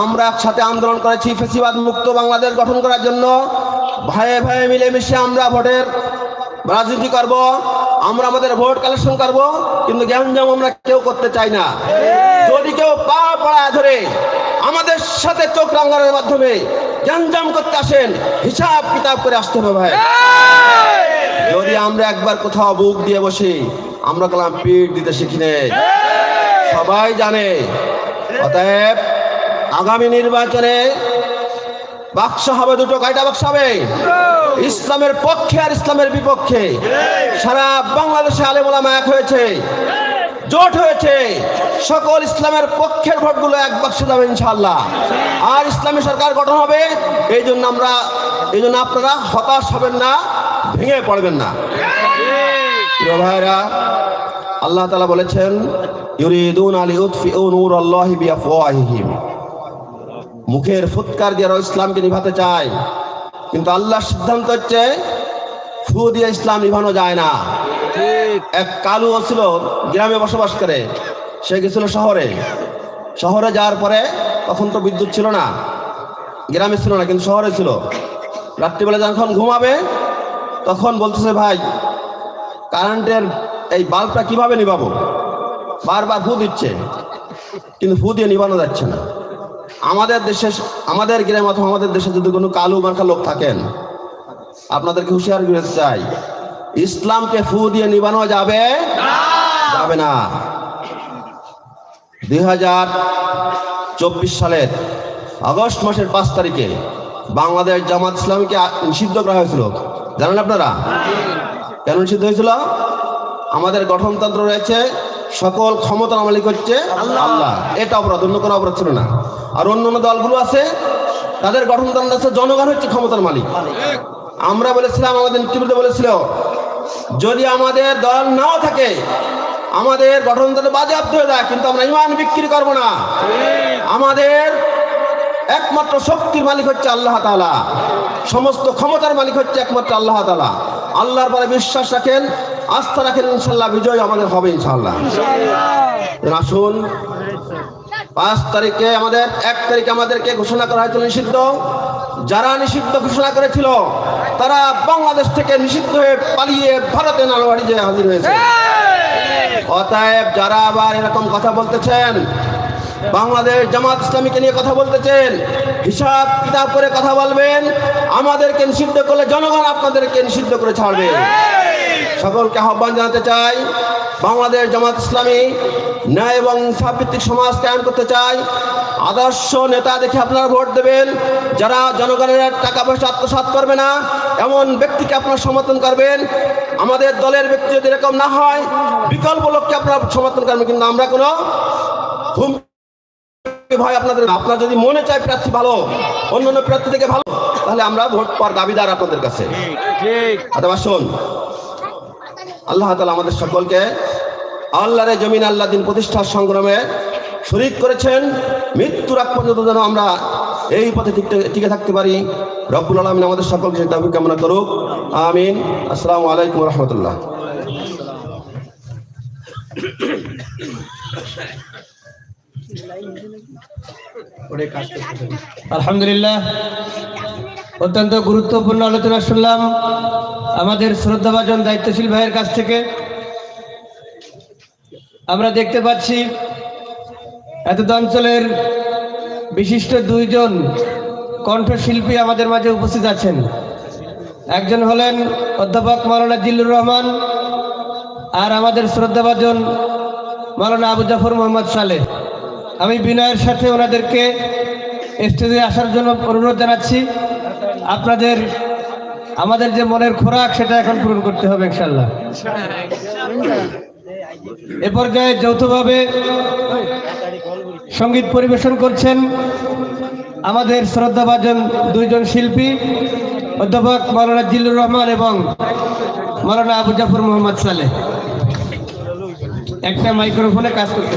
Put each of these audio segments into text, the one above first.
আমরা একসাথে আন্দোলন করেছি, ফেসিবাদ মুক্ত বাংলাদেশ গঠন করার জন্য। ভাইয়ে ভাইয়ে মিলেমিশে আমরা ভোটের রাজনীতি করব, আমরা আমাদের ভোট কালেকশন করব, কিন্তু গ্যাঞ্জাম আমরা কেউ করতে চাই না। যদি কেউ পা পড়া ধরে আমাদের সাথে চোখ রাঙ্গানোর মাধ্যমে গ্যাঞ্জাম করতে আসেন, হিসাব কিতাব করে আসতে হবে ভাই। যদি আমরা একবার কোথাও বুক দিয়ে বসি, আমরা কলাম পিঠ দিতে শিখি নে। সবাই জানে, অতএব আগামী নির্বাচনে বাক্স হবে দুটো কয়টা বাক্স হবে? ইসলামের পক্ষে আর ইসলামের বিপক্ষে। সারা বাংলাদেশে আলেমোলামা এক হয়েছে জোট হয়েছে। সকল ইসলামের পক্ষের ভোটগুলো এক বাক্সে যাবে ইনশাল্লাহ আর ইসলামী সরকার গঠন হবে এই জন্য আমরা এই জন্য আপনারা হতাশ হবেন না ভেঙে পড়বেন না। প্রিয় ভাইরা আল্লাহ তালা বলেছেন ইউরিদুন আলী উৎফিউ নূর আল্লাহ বিআফওয়াহিহিম। মুখের ফুৎকার দিয়ে ইসলামকে নিভাতে চায়। কিন্তু আল্লাহর সিদ্ধান্ত হচ্ছে ফু দিয়ে ইসলাম নিভানো যায় না। এক কালু ছিল গ্রামে বসবাস করে সে গেছিল শহরে। শহরে যাওয়ার পরে তখন তো বিদ্যুৎ ছিল না গ্রামে ছিল না কিন্তু শহরে ছিল। রাত্রিবেলা যখন ঘুমাবে তখন বলতেছে ভাই কারেন্টের এই বাল্বটা কীভাবে নিভাবো? বারবার ফু দিচ্ছে কিন্তু ফু দিয়ে নিভানো যাচ্ছে না। আমাদের দেশে আমাদের গ্রামে অথবা আমাদের দেশে যদি কোনো কালু মার্কা লোক থাকেন আপনাদেরকে হুঁশিয়ার করে চাই ইসলামকে ফু দিয়ে নিবানো যাবে? যাবে না। দুই হাজার চব্বিশ সালের আগস্ট মাসের পাঁচ তারিখে বাংলাদেশ জামাত ইসলামীকে নিষিদ্ধ করা হয়েছিল। জানেন আপনারা? কেন নিষিদ্ধ হয়েছিল? আমাদের গঠনতন্ত্র রয়েছে সকল ক্ষমতার মালিক হচ্ছে আল্লাহ। এটা অপরাধ অন্য কোনো অপরাধ ছিল না। আর অন্য অন্য দলগুলো আছে তাদের গঠনতন্ত্র আছে জনগণ হচ্ছে ক্ষমতার মালিক। আমরা বলেছিলাম আমাদের নেতৃবৃন্দ বলেছিল যদি আমাদের দল নাও থাকে আমাদের গঠনতন্ত্র বাজেয়াপ্ত হয়ে যায় কিন্তু আমরা ইমান বিক্রি করব না। আমাদের একমাত্র শক্তির মালিক হচ্ছে আল্লাহ তাআলা। সমস্ত ক্ষমতার মালিক হচ্ছে একমাত্র আল্লাহ তাআলা। আল্লাহর পরে বিশ্বাস রাখেন, আস্থা রাখেন ইনশাল্লাহ বিজয় আমাদের হবে ইনশাল্লাহ আসুন, পাঁচ তারিখে আমাদের, এক তারিখে আমাদেরকে ঘোষণা করা হয়েছিল নিষিদ্ধ। যারা নিষিদ্ধ ঘোষণা করেছিল, তারা বাংলাদেশ থেকে নিষিদ্ধ হয়ে পালিয়ে ভারতে নালবাড়ি যে হাজির হয়েছে। অতএব যারা আবার এরকম কথা বলতেছেন বাংলাদেশ জামাত ইসলামীকে নিয়ে কথা বলতেছেন। হিসাব, কিতাব করে কথা বলবেন। আমাদেরকে নিষিদ্ধ করলে জনগণ আপনাদেরকে নিষিদ্ধ করে ছাড়বে। সকলকে আহ্বান জানাতে চাই, বাংলাদেশ জামাত ইসলামী ন্যায় এবং ইনসাফ ভিত্তিক সমাজ কায়েম করতে চাই। আদর্শ নেতা দেখে আপনারা ভোট দেবেন। যারা জনগণের টাকা পয়সা আত্মসাৎ করবে না, এমন ব্যক্তিকে আপনারা সমর্থন করবেন। আমাদের দলের ব্যক্তি যদি এরকম না হয়, বিকল্প লোককে আপনারা সমর্থন করবেন, কিন্তু আমরা কোনো হুমকি ভয় আপনাদের আপনার যদি মনে চায় প্রার্থী ভালো অন্য অন্য প্রার্থী থেকে ভালো, তাহলে আমরা ভোট পাওয়ার দাবিদার আপনাদের কাছে। অথবা শোন আল্লাহ তালা আমাদের সকলকে আল্লাহরে জমিন আল্লাহ দিন প্রতিষ্ঠার সংগ্রামে শরিক করেছেন। মৃত্যুর আগ পর্যন্ত যেন আমরা এই পথে টিকে থাকতে পারি। রব্বুল আলমিন আমাদের সকলকে সেই দাবি কামনা করুক। আমিন। আসসালামু আলাইকুম রহমতুল্লাহ। আলহামদুলিল্লাহ, অত্যন্ত গুরুত্বপূর্ণ আলোচনা শুনলাম আমাদের শ্রদ্ধাভাজন দায়িত্বশীল ভাইয়ের কাছ থেকে। আমরা দেখতে পাচ্ছি এতদ অঞ্চলের বিশিষ্ট দুইজন কণ্ঠশিল্পী আমাদের মাঝে উপস্থিত আছেন। একজন হলেন অধ্যাপক মাওলানা জিল্লুর রহমান আর আমাদের শ্রদ্ধাভাজন মাওলানা আবু জাফর মোহাম্মদ সালেহ। আমি বিনয়ের সাথে ওনাদেরকে স্টেজে আসার জন্য অনুরোধ জানাচ্ছি। আপনাদের, আমাদের যে মনের খোরাক, সেটা এখন পূরণ করতে হবে ইনশাল্লাহ এ পর্যায়ে যৌথভাবে সংগীত পরিবেশন করছেন আমাদের শ্রদ্ধাভাজন দুইজন শিল্পী, অধ্যাপক মাওলানা জিল্লুর রহমান এবং মাওলানা আবু জাফর মোহাম্মদ সালে একটা মাইক্রোফোনে কাজ করতে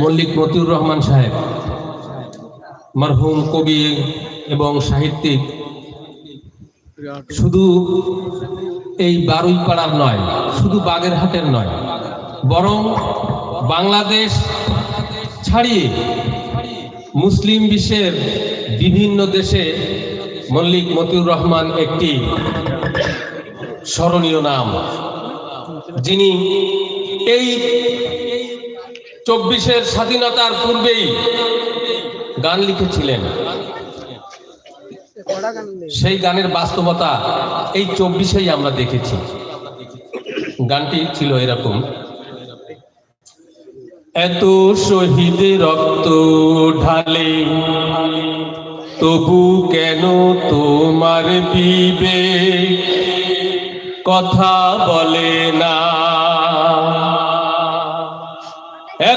মল্লিক মতিউর রহমান সাহেব, মরহুম কবি এবং সাহিত্যিক। শুধু এই বারুই পাড়ার নয়, শুধু বাগেরহাটের নয়, বরং বাংলাদেশ ছাড়িয়ে মুসলিম বিশ্বের বিভিন্ন দেশে মল্লিক মতিউর রহমান একটি স্মরণীয় নাম, যিনি এই চব্বিশের স্বাধীনতার পূর্বেই গান লিখেছিলেন। সেই গানের বাস্তবতা এই চব্বিশেই আমরা দেখেছি। গানটি ছিল এরকম। এত শহীদ রক্ত ঢালে, তবু কেন তোমার বিবেক কথা বলে না?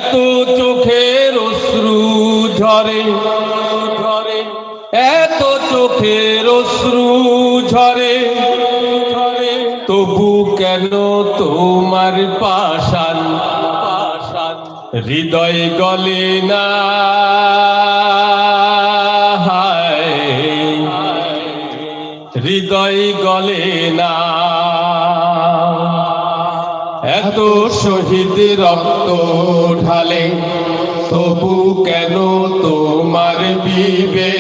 এত চোখের অশ্রু ঝরে ঝরে। এত চোখের অশ্রু ঝরে তবু কেন তোমার পাশান পাশান হৃদয় গলে না। হৃদয় গলে না। এত শহীদ রক্ত ঢালে, তবু কেন তোমার বিবে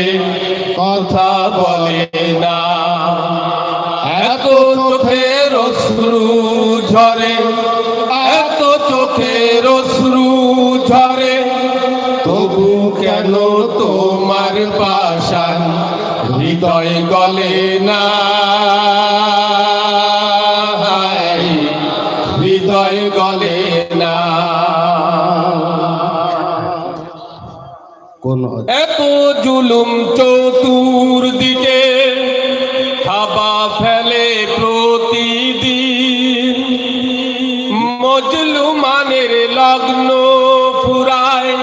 কথা বলে না? এত চোখের অশ্রু ঝরে, এত চোখের অশ্রু ঝরে, তবু কেন তোমার পাশান হৃদয় গলে না? কোন এত জুলুম চতুর দিকে খাবা ফেলে প্রতিদিন। মজলুমানের লগ্ন ফুরায়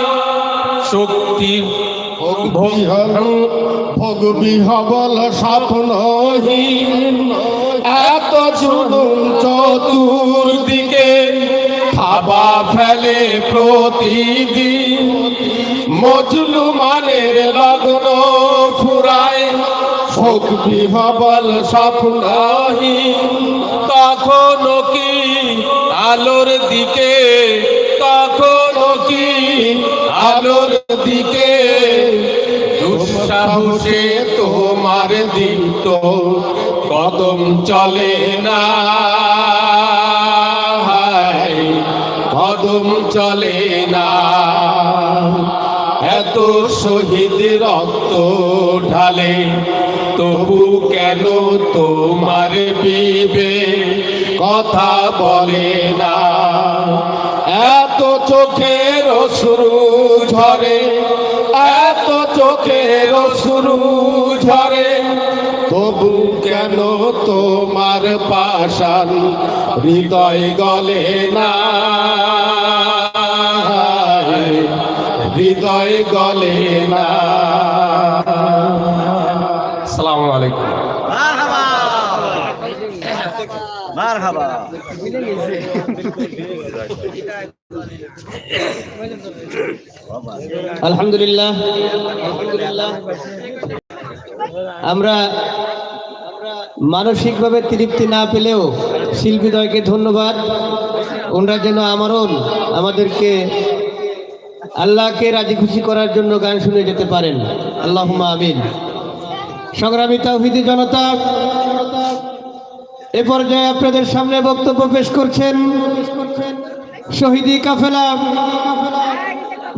শক্তি ভোগবি হবল স্বপ্নহীন। এত জুলুম চতুর দিকে খাবা ফেলে প্রতিদিন। মজলুমানের লগ্ন ফুরায়। ভোগবি হবল স্বপ্নহীন তখনও কি আলোর দিকে তখন কি আলোর দিকে? দুঃসাহসে তোমার দিত কদম চলে না। কদম চলে না। এত শহীদ রক্ত ঢালে, তবু কেন তোমার বিবে কথা বলে না। এত চোখের অশ্রু ঝরে, এত চোখের অশ্রু ঝরে, তবু কেন তোমার পাশান হৃদয় গলে না? হৃদয় গলে না। আসসালামু আলাইকুম। মারহাবা। আলহামদুলিল্লাহ। আমরা মানসিকভাবে তৃপ্তি না পেলেও শিল্পীদ্বয়কে ধন্যবাদ। ওনারা যেন আমারও আমাদেরকে আল্লাহকে রাজি খুশি করার জন্য গান শুনে যেতে পারেন। আল্লাহ আমিন। সংগ্রামী তাওহিদি জনতা, এ পর্যায়ে আপনাদের সামনে বক্তব্য পেশ করছেন শহীদি কাফেলা,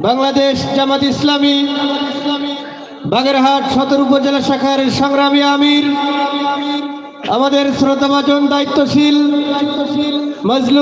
বাংলাদেশ জামাত ইসলামী, বাগেরহাট সদর উপজেলা শাখার সংগ্রামী আমির, আমাদের শ্রোতাভাজন দায়িত্বশীল, মজলুম